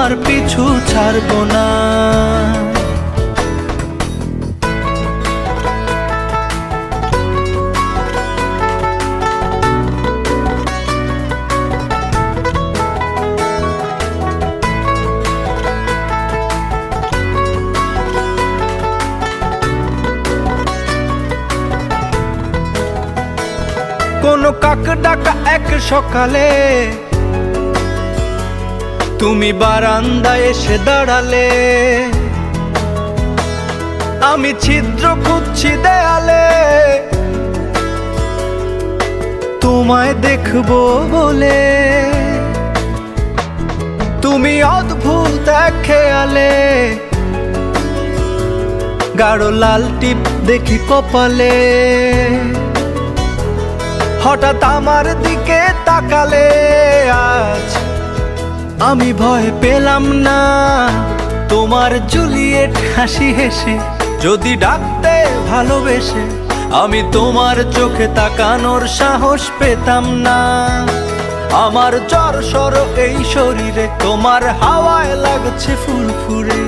তোমার পিছু ছাড়বো না। কোন কাক ডাকা এক সকালে তুমি বারান্দায় এসে দাঁড়ালে। আমি ছিদ্র খুঁজছি দেয়ালে। তোমায় দেখব বলে। তুমি অদ্ভুত এক খেয়ালে। গাঢ় লাল টিপ দেখি কপালে। হঠাৎ আমার দিকে তাকালে। আজ আমি ভয় পেলাম না। তোমার জুলিয়েট হাসি হেসে, যদি ডাকতে ভালোবেসে, আমি তোমার চোখে তাকানোর সাহস পেতাম না। আমার জ্বর সর এই শরীরে, তোমার হাওয়ায় লাগছে ফুরফুরে।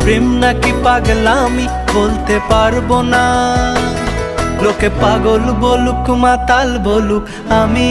প্রেম নাকি পাগলামি বলতে পারব না। লোকে পাগল বলুক, মাতাল বলুক, আমি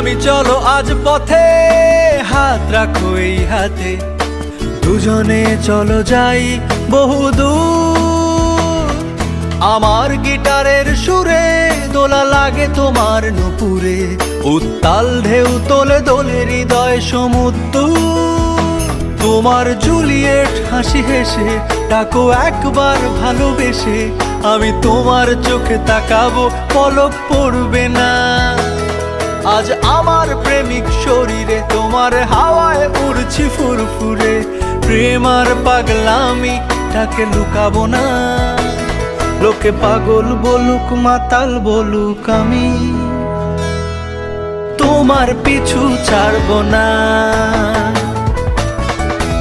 নামি চলো আজ পথে, হাত রাখো এই হাতে। দুজনে চলো যাই বহুদূর আমার গিটারের সুরে দোলা লাগে তোমার নুপুরে। উত্তাল ঢেউ তোলে দোলে হৃদয় সমুদ্র তোমার জুলিয়েট হাসি হেসে ডাকো একবার ভালোবেসে। আমি তোমার চোখে তাকাবো, পলক পড়বে না। আজ আমার প্রেমিক শরীরে তোমার হাওয়ায় উড়ছি ফুরফুরে। প্রেম আর পাগলামি তাকে লুকাবো না। লোকে পাগল বলুক, মাতাল বলুক আমি। তোমার পিছু ছাড়বো না।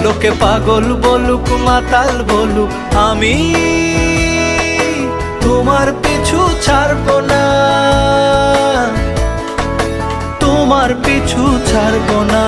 লোকে পাগল বলুক, মাতাল বলুক আমি। তোমার পিছু ছাড়বো না। তোমার পিছু ছাড়বো না।